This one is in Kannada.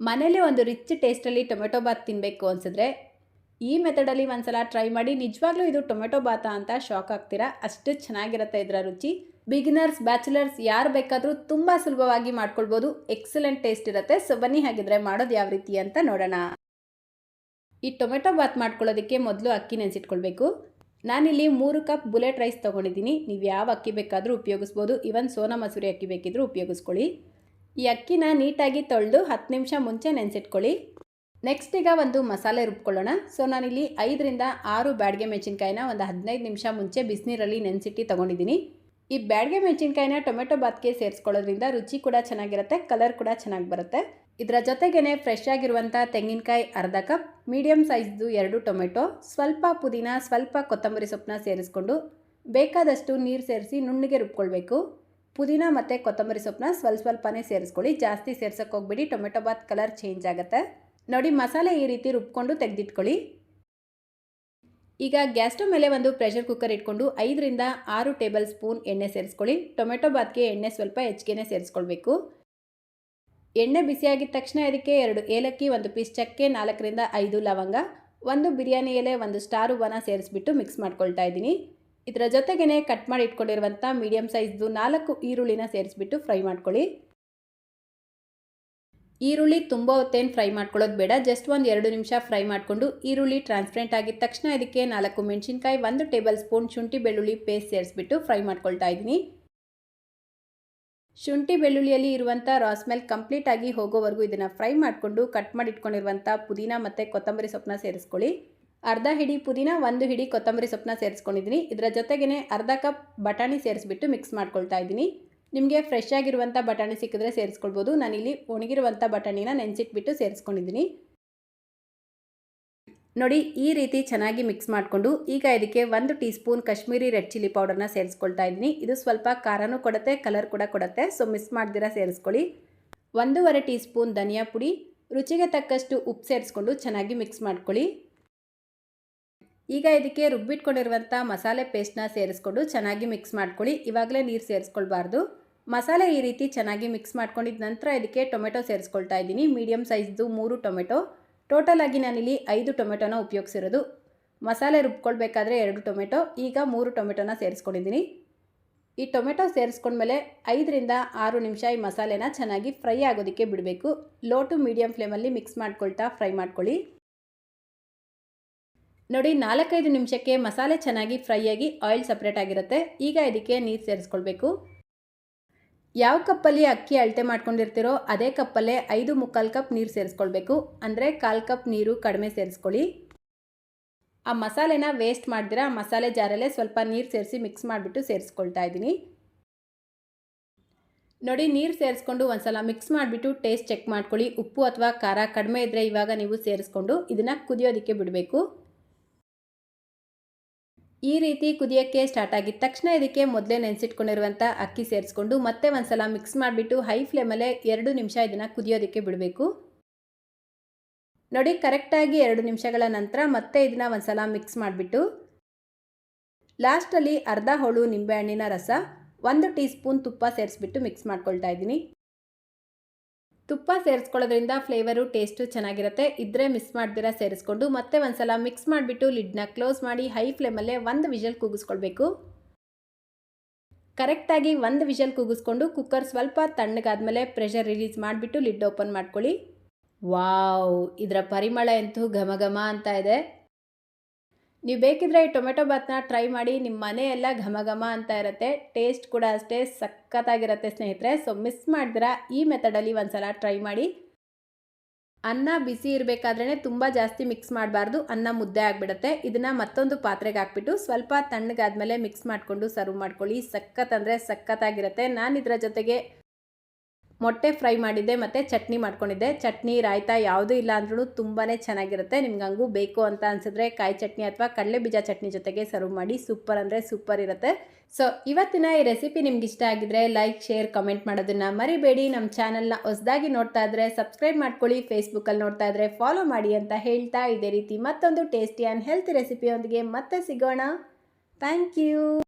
ಮನೇಲಿ ಒಂದು ರಿಚ್ ಟೇಸ್ಟಲ್ಲಿ ಟೊಮೆಟೊ ಬಾತ್ ತಿನ್ನಬೇಕು ಅನಿಸಿದ್ರೆ ಈ ಮೆಥಡಲ್ಲಿ ಒಂದ್ಸಲ ಟ್ರೈ ಮಾಡಿ ನಿಜವಾಗ್ಲೂ ಇದು ಟೊಮೆಟೊ ಬಾತ ಅಂತ ಶಾಕ್ ಆಗ್ತೀರಾ? ಅಷ್ಟು ಚೆನ್ನಾಗಿರುತ್ತೆ ಇದರ ರುಚಿ. ಬಿಗಿನರ್ಸ್ ಬ್ಯಾಚುಲರ್ಸ್ ಯಾರು ಬೇಕಾದರೂ ತುಂಬ ಸುಲಭವಾಗಿ ಮಾಡ್ಕೊಳ್ಬೋದು. ಎಕ್ಸಲೆಂಟ್ ಟೇಸ್ಟ್ ಇರುತ್ತೆ. ಸೊ ಬನ್ನಿ ಹಾಗಿದ್ರೆ ಮಾಡೋದು ಯಾವ ರೀತಿ ಅಂತ ನೋಡೋಣ. ಈ ಟೊಮೆಟೊ ಬಾತ್ ಮಾಡ್ಕೊಳ್ಳೋದಕ್ಕೆ ಮೊದಲು ಅಕ್ಕಿ ನೆನೆಸಿಟ್ಕೊಳ್ಬೇಕು. ನಾನಿಲ್ಲಿ ಮೂರು ಕಪ್ ಬುಲೆಟ್ ರೈಸ್ ತೊಗೊಂಡಿದ್ದೀನಿ. ನೀವು ಯಾವ ಅಕ್ಕಿ ಬೇಕಾದರೂ ಉಪಯೋಗಿಸ್ಬೋದು. ಇವನ್ ಸೋನಾ ಮಸೂರಿ ಅಕ್ಕಿ ಬೇಕಿದ್ರೂ ಉಪಯೋಗಿಸ್ಕೊಳ್ಳಿ. ಈ ಅಕ್ಕಿನ ನೀಟಾಗಿ ತೊಳೆದು ಹತ್ತು ನಿಮಿಷ ಮುಂಚೆ ನೆನೆಸಿಟ್ಕೊಳ್ಳಿ. ನೆಕ್ಸ್ಟ್ ಈಗ ಒಂದು ಮಸಾಲೆ ರುಬ್ಕೊಳ್ಳೋಣ. ಸೊ ನಾನಿಲ್ಲಿ ಐದರಿಂದ ಆರು ಬ್ಯಾಡ್ಗೆ ಮೆಣಸಿನ್ಕಾಯಿನ ಒಂದು ಹದಿನೈದು ನಿಮಿಷ ಮುಂಚೆ ಬಿಸಿನೀರಲ್ಲಿ ನೆನೆಸಿಟ್ಟು ತೊಗೊಂಡಿದ್ದೀನಿ. ಈ ಬ್ಯಾಡ್ಗೆ ಮೆಣಸಿನ್ಕಾಯಿನ ಟೊಮೆಟೊ ಬಾತ್ಗೆ ಸೇರಿಸ್ಕೊಳ್ಳೋದ್ರಿಂದ ರುಚಿ ಕೂಡ ಚೆನ್ನಾಗಿರುತ್ತೆ ಕಲರ್ ಕೂಡ ಚೆನ್ನಾಗಿ ಬರುತ್ತೆ. ಇದರ ಜೊತೆಗೇ ಫ್ರೆಶ್ ಆಗಿರುವಂಥ ತೆಂಗಿನಕಾಯಿ ಅರ್ಧ ಕಪ್ ಮೀಡಿಯಮ್ ಸೈಜ್ದು ಎರಡು ಟೊಮೆಟೊ, ಸ್ವಲ್ಪ ಪುದೀನ, ಸ್ವಲ್ಪ ಕೊತ್ತಂಬರಿ ಸೊಪ್ಪನ್ನ ಸೇರಿಸ್ಕೊಂಡು ಬೇಕಾದಷ್ಟು ನೀರು ಸೇರಿಸಿ ನುಣ್ಣಗೆ ರುಬ್ಕೊಳ್ಬೇಕು. ಪುದೀನ ಮತ್ತು ಕೊತ್ತಂಬರಿ ಸೊಪ್ಪನ್ನ ಸ್ವಲ್ಪ ಸ್ವಲ್ಪನೇ ಸೇರಿಸ್ಕೊಳ್ಳಿ. ಜಾಸ್ತಿ ಸೇರ್ಸೋಕೆ ಹೋಗ್ಬಿಡಿ. ಟೊಮೆಟೊ ಬಾತ್ ಕಲರ್ ಚೇಂಜ್ ಆಗುತ್ತೆ. ನೋಡಿ, ಮಸಾಲೆ ಈ ರೀತಿ ರುಬ್ಕೊಂಡು ತೆಗೆದಿಟ್ಕೊಳ್ಳಿ. ಈಗ ಗ್ಯಾಸ್ ಸ್ಟವ್ ಮೇಲೆ ಒಂದು ಪ್ರೆಷರ್ ಕುಕ್ಕರ್ ಇಟ್ಕೊಂಡು ಐದರಿಂದ ಆರು ಟೇಬಲ್ ಸ್ಪೂನ್ ಎಣ್ಣೆ ಸೇರಿಸ್ಕೊಳ್ಳಿ. ಟೊಮೆಟೊ ಬಾತ್ಗೆ ಎಣ್ಣೆ ಸ್ವಲ್ಪ ಹೆಚ್ಚಿಗೆನೇ ಸೇರಿಸ್ಕೊಳ್ಬೇಕು. ಎಣ್ಣೆ ಬಿಸಿಯಾಗಿದ ತಕ್ಷಣ ಇದಕ್ಕೆ ಎರಡು ಏಲಕ್ಕಿ, ಒಂದು ಪೀಸ್ ಚಕ್ಕೆ, ನಾಲ್ಕರಿಂದ ಐದು ಲವಂಗ, ಒಂದು ಬಿರಿಯಾನಿ ಎಲೆ, ಒಂದು ಸ್ಟಾರ್ ಹೂವನ ಸೇರಿಸ್ಬಿಟ್ಟು ಮಿಕ್ಸ್ ಮಾಡ್ಕೊಳ್ತಾ ಇದ್ದೀನಿ. ಇದರ ಜೊತೆಗೇ ಕಟ್ ಮಾಡಿ ಇಟ್ಕೊಂಡಿರುವಂಥ ಮೀಡಿಯಮ್ ಸೈಜ್ದು ನಾಲ್ಕು ಈರುಳ್ಳಿನ ಸೇರಿಸ್ಬಿಟ್ಟು ಫ್ರೈ ಮಾಡ್ಕೊಳ್ಳಿ. ಈರುಳ್ಳಿ ತುಂಬ ಹೊತ್ತೇನು ಫ್ರೈ ಮಾಡ್ಕೊಳ್ಳೋದು ಬೇಡ. ಜಸ್ಟ್ ಒಂದು ಎರಡು ನಿಮಿಷ ಫ್ರೈ ಮಾಡಿಕೊಂಡು ಈರುಳ್ಳಿ ಟ್ರಾನ್ಸ್ಪರೆಂಟ್ ಆಗಿದ ತಕ್ಷಣ ಇದಕ್ಕೆ ನಾಲ್ಕು ಮೆಣಸಿನ್ಕಾಯಿ, ಒಂದು ಟೇಬಲ್ ಸ್ಪೂನ್ ಶುಂಠಿ ಬೆಳ್ಳುಳ್ಳಿ ಪೇಸ್ಟ್ ಸೇರಿಸ್ಬಿಟ್ಟು ಫ್ರೈ ಮಾಡ್ಕೊಳ್ತಾ ಇದ್ದೀನಿ. ಶುಂಠಿ ಬೆಳ್ಳುಳ್ಳಿಯಲ್ಲಿ ಇರುವಂಥ ರಾ ಸ್ಮೆಲ್ ಕಂಪ್ಲೀಟ್ ಆಗಿ ಹೋಗೋವರೆಗೂ ಇದನ್ನು ಫ್ರೈ ಮಾಡಿಕೊಂಡು ಕಟ್ ಮಾಡಿ ಇಟ್ಕೊಂಡಿರುವಂಥ ಪುದೀನ ಮತ್ತು ಕೊತ್ತಂಬರಿ ಸೊಪ್ಪನ್ನ ಸೇರಿಸ್ಕೊಳ್ಳಿ. ಅರ್ಧ ಹಿಡಿ ಪುದೀನ, ಒಂದು ಹಿಡಿ ಕೊತ್ತಂಬರಿ ಸೊಪ್ಪನ್ನ ಸೇರಿಸ್ಕೊಂಡಿದ್ದೀನಿ. ಇದರ ಜೊತೆಗೇ ಅರ್ಧ ಕಪ್ ಬಟಾಣಿ ಸೇರಿಸ್ಬಿಟ್ಟು ಮಿಕ್ಸ್ ಮಾಡ್ಕೊಳ್ತಾ ಇದ್ದೀನಿ. ನಿಮಗೆ ಫ್ರೆಶ್ ಆಗಿರುವಂಥ ಬಟಾಣಿ ಸಿಕ್ಕಿದ್ರೆ ಸೇರಿಸ್ಕೊಳ್ಬೋದು. ನಾನಿಲ್ಲಿ ಒಣಗಿರುವಂಥ ಬಟಾಣಿನ ನೆನೆಸಿಟ್ಬಿಟ್ಟು ಸೇರಿಸ್ಕೊಂಡಿದ್ದೀನಿ. ನೋಡಿ, ಈ ರೀತಿ ಚೆನ್ನಾಗಿ ಮಿಕ್ಸ್ ಮಾಡಿಕೊಂಡು ಈಗ ಇದಕ್ಕೆ ಒಂದು teaspoon Kashmiri red chilli ಪೌಡರ್ನ ಸೇರಿಸ್ಕೊಳ್ತಾ ಇದ್ದೀನಿ. ಇದು ಸ್ವಲ್ಪ ಖಾರನೂ ಕೊಡುತ್ತೆ ಕಲರ್ ಕೂಡ ಕೊಡುತ್ತೆ ಸೊ ಮಿಸ್ ಮಾಡ್ದಿರ ಸೇರಿಸ್ಕೊಳ್ಳಿ. ಒಂದೂವರೆ ಟೀ ಸ್ಪೂನ್ ಧನಿಯಾ ಪುಡಿ, ರುಚಿಗೆ ತಕ್ಕಷ್ಟು ಉಪ್ಪು ಸೇರಿಸ್ಕೊಂಡು ಚೆನ್ನಾಗಿ ಮಿಕ್ಸ್ ಮಾಡ್ಕೊಳ್ಳಿ. ಈಗ ಇದಕ್ಕೆ ರುಬ್ಬಿಟ್ಕೊಂಡಿರುವಂಥ ಮಸಾಲೆ ಪೇಸ್ಟ್ನ ಸೇರಿಸ್ಕೊಂಡು ಚೆನ್ನಾಗಿ ಮಿಕ್ಸ್ ಮಾಡ್ಕೊಳ್ಳಿ. ಇವಾಗಲೇ ನೀರು ಸೇರಿಸ್ಕೊಳ್ಬಾರ್ದು. ಮಸಾಲೆ ಈ ರೀತಿ ಚೆನ್ನಾಗಿ ಮಿಕ್ಸ್ ಮಾಡ್ಕೊಂಡಿದ್ದ ನಂತರ ಇದಕ್ಕೆ ಟೊಮೆಟೊ ಸೇರಿಸ್ಕೊಳ್ತಾ ಇದ್ದೀನಿ. ಮೀಡಿಯಮ್ ಸೈಜ್ದು ಮೂರು ಟೊಮೆಟೊ. ಟೋಟಲ್ ಆಗಿ ನಾನಿಲ್ಲಿ ಐದು ಟೊಮೆಟೊನ ಉಪಯೋಗಿಸಿರೋದು. ಮಸಾಲೆ ರುಬ್ಕೊಳ್ಬೇಕಾದ್ರೆ ಎರಡು ಟೊಮೆಟೊ. ಈಗ ಮೂರು ಟೊಮೆಟೊನ ಸೇರಿಸ್ಕೊಂಡಿದ್ದೀನಿ. ಈ ಟೊಮೆಟೊ ಸೇರಿಸ್ಕೊಂಡ್ಮೇಲೆ ಐದರಿಂದ ಆರು ನಿಮಿಷ ಈ ಮಸಾಲೆನ ಚೆನ್ನಾಗಿ ಫ್ರೈ ಆಗೋದಕ್ಕೆ ಬಿಡಬೇಕು. ಲೋ ಟು ಮೀಡಿಯಮ್ ಫ್ಲೇಮಲ್ಲಿ ಮಿಕ್ಸ್ ಮಾಡ್ಕೊಳ್ತಾ ಫ್ರೈ ಮಾಡ್ಕೊಳ್ಳಿ. ನೋಡಿ, ನಾಲ್ಕೈದು ನಿಮಿಷಕ್ಕೆ ಮಸಾಲೆ ಚೆನ್ನಾಗಿ ಫ್ರೈ ಆಗಿ ಆಯಿಲ್ ಸಪ್ರೇಟ್ ಆಗಿರುತ್ತೆ. ಈಗ ಇದಕ್ಕೆ ನೀರು ಸೇರಿಸ್ಕೊಳ್ಬೇಕು. ಯಾವ ಕಪ್ಪಲ್ಲಿ ಅಕ್ಕಿ ಅಳತೆ ಮಾಡ್ಕೊಂಡಿರ್ತೀರೋ ಅದೇ ಕಪ್ಪಲ್ಲೇ ಐದು ಮುಕ್ಕಾಲು ಕಪ್ ನೀರು ಸೇರಿಸ್ಕೊಳ್ಬೇಕು. ಅಂದರೆ ಕಾಲು ಕಪ್ ನೀರು ಕಡಿಮೆ ಸೇರಿಸ್ಕೊಳ್ಳಿ. ಆ ಮಸಾಲೆನ ವೇಸ್ಟ್ ಮಾಡಿದಿರ ಆ ಮಸಾಲೆ ಜಾರಲ್ಲೇ ಸ್ವಲ್ಪ ನೀರು ಸೇರಿಸಿ ಮಿಕ್ಸ್ ಮಾಡಿಬಿಟ್ಟು ಸೇರಿಸ್ಕೊಳ್ತಾ ಇದ್ದೀನಿ. ನೋಡಿ, ನೀರು ಸೇರಿಸ್ಕೊಂಡು ಒಂದ್ಸಲ ಮಿಕ್ಸ್ ಮಾಡಿಬಿಟ್ಟು ಟೇಸ್ಟ್ ಚೆಕ್ ಮಾಡ್ಕೊಳ್ಳಿ. ಉಪ್ಪು ಅಥವಾ ಖಾರ ಕಡಿಮೆ ಇದ್ದರೆ ಇವಾಗ ನೀವು ಸೇರಿಸ್ಕೊಂಡು ಇದನ್ನು ಕುದಿಯೋದಕ್ಕೆ ಬಿಡಬೇಕು. ಈ ರೀತಿ ಕುದಿಯೋಕ್ಕೆ ಸ್ಟಾರ್ಟ್ ಆಗಿದ ತಕ್ಷಣ ಇದಕ್ಕೆ ಮೊದಲೇ ನೆನೆಸಿಟ್ಕೊಂಡಿರುವಂಥ ಅಕ್ಕಿ ಸೇರಿಸ್ಕೊಂಡು ಮತ್ತೆ ಒಂದ್ಸಲ ಮಿಕ್ಸ್ ಮಾಡಿಬಿಟ್ಟು ಹೈ ಫ್ಲೇಮಲ್ಲೇ ಎರಡು ನಿಮಿಷ ಇದನ್ನು ಕುದಿಯೋದಕ್ಕೆ ಬಿಡಬೇಕು. ನೋಡಿ ಕರೆಕ್ಟಾಗಿ ಎರಡು ನಿಮಿಷಗಳ ನಂತರ ಮತ್ತೆ ಇದನ್ನು ಒಂದ್ಸಲ ಮಿಕ್ಸ್ ಮಾಡಿಬಿಟ್ಟು ಲಾಸ್ಟಲ್ಲಿ ಅರ್ಧ ಹೋಳು ನಿಂಬೆಹಣ್ಣಿನ ರಸ, ಒಂದು ಟೀ ಸ್ಪೂನ್ ತುಪ್ಪ ಸೇರಿಸ್ಬಿಟ್ಟು ಮಿಕ್ಸ್ ಮಾಡ್ಕೊಳ್ತಾ ಇದ್ದೀನಿ. ತುಪ್ಪ ಸೇರಿಸ್ಕೊಳ್ಳೋದ್ರಿಂದ ಫ್ಲೇವರು, ಟೇಸ್ಟು ಚೆನ್ನಾಗಿರುತ್ತೆ. ಇದ್ರೆ ಮಿಸ್ ಮಾಡ್ದಿರಾ ಸೇರಿಸ್ಕೊಂಡು ಮತ್ತೆ ಒಂದ್ಸಲ ಮಿಕ್ಸ್ ಮಾಡಿಬಿಟ್ಟು ಲಿಡ್ನ ಕ್ಲೋಸ್ ಮಾಡಿ ಹೈ ಫ್ಲೇಮಲ್ಲೇ ಒಂದು ವಿಷಲ್ ಕೂಗಿಸ್ಕೊಳ್ಬೇಕು. ಕರೆಕ್ಟಾಗಿ ಒಂದು ವಿಷಲ್ ಕೂಗಿಸ್ಕೊಂಡು ಕುಕ್ಕರ್ ಸ್ವಲ್ಪ ತಣ್ಣಗಾದ್ಮೇಲೆ ಪ್ರೆಷರ್ ರಿಲೀಸ್ ಮಾಡಿಬಿಟ್ಟು ಲಿಡ್ ಓಪನ್ ಮಾಡ್ಕೊಳ್ಳಿ. ವಾವ್ ಇದರ ಪರಿಮಳ ಅಂತೂ ಘಮ ಘಮ ಅಂತ ಇದೆ. ನೀವು ಬೇಕಿದ್ರೆ ಈ ಟೊಮೆಟೊ ಭಾತ್ನ ಟ್ರೈ ಮಾಡಿ, ನಿಮ್ಮ ಮನೆಯೆಲ್ಲ ಘಮ ಘಮ ಅಂತ ಇರುತ್ತೆ. ಟೇಸ್ಟ್ ಕೂಡ ಅಷ್ಟೇ ಸಖತ್ತಾಗಿರುತ್ತೆ ಸ್ನೇಹಿತರೆ. ಸೊ ಮಿಸ್ ಮಾಡಿದ್ರಾ ಈ ಮೆಥಡಲ್ಲಿ ಒಂದ್ಸಲ ಟ್ರೈ ಮಾಡಿ. ಅನ್ನ ಬಿಸಿ ಇರಬೇಕಾದ್ರೇ ತುಂಬ ಜಾಸ್ತಿ ಮಿಕ್ಸ್ ಮಾಡಬಾರ್ದು. ಅನ್ನ ಮುದ್ದೆ ಆಗಿಬಿಡುತ್ತೆ. ಇದನ್ನು ಮತ್ತೊಂದು ಪಾತ್ರೆಗೆ ಹಾಕ್ಬಿಟ್ಟು ಸ್ವಲ್ಪ ತಣ್ಣಗಾದ್ಮೇಲೆ ಮಿಕ್ಸ್ ಮಾಡಿಕೊಂಡು ಸರ್ವ್ ಮಾಡ್ಕೊಳ್ಳಿ. ಸಖತ್ ಅಂದರೆ ಸಖತ್ತಾಗಿರುತ್ತೆ. ನಾನು ಇದರ ಜೊತೆಗೆ ಮೊಟ್ಟೆ ಫ್ರೈ ಮಾಡಿದ್ದೆ, ಮತ್ತು ಚಟ್ನಿ ಮಾಡ್ಕೊಂಡಿದ್ದೆ. ಚಟ್ನಿ, ರಾಯ್ತಾ ಯಾವುದೂ ಇಲ್ಲ ಅಂದ್ರೂ ತುಂಬಾ ಚೆನ್ನಾಗಿರುತ್ತೆ. ನಿಮ್ಗೆ ಹಂಗೂ ಬೇಕು ಅಂತ ಅನಿಸಿದ್ರೆ ಕಾಯಿ ಚಟ್ನಿ ಅಥವಾ ಕಡಲೆ ಬೀಜ ಚಟ್ನಿ ಜೊತೆಗೆ ಸರ್ವ್ ಮಾಡಿ. ಸೂಪರ್ ಅಂದರೆ ಸೂಪರ್ ಇರುತ್ತೆ. ಸೊ ಇವತ್ತಿನ ಈ ರೆಸಿಪಿ ನಿಮ್ಗೆ ಇಷ್ಟ ಆಗಿದ್ರೆ ಲೈಕ್ ಶೇರ್ ಕಮೆಂಟ್ ಮಾಡೋದನ್ನು ಮರಿಬೇಡಿ. ನಮ್ಮ ಚಾನಲ್ನ ಹೊಸದಾಗಿ ನೋಡ್ತಾ ಇದ್ರೆ ಸಬ್ಸ್ಕ್ರೈಬ್ ಮಾಡ್ಕೊಳ್ಳಿ. ಫೇಸ್ಬುಕ್ಕಲ್ಲಿ ನೋಡ್ತಾ ಇದ್ರೆ ಫಾಲೋ ಮಾಡಿ ಅಂತ ಹೇಳ್ತಾ ಇದೇ ರೀತಿ ಮತ್ತೊಂದು ಟೇಸ್ಟಿ ಆ್ಯಂಡ್ ಹೆಲ್ತ್ ರೆಸಿಪಿಯೊಂದಿಗೆ ಮತ್ತೆ ಸಿಗೋಣ. Thank you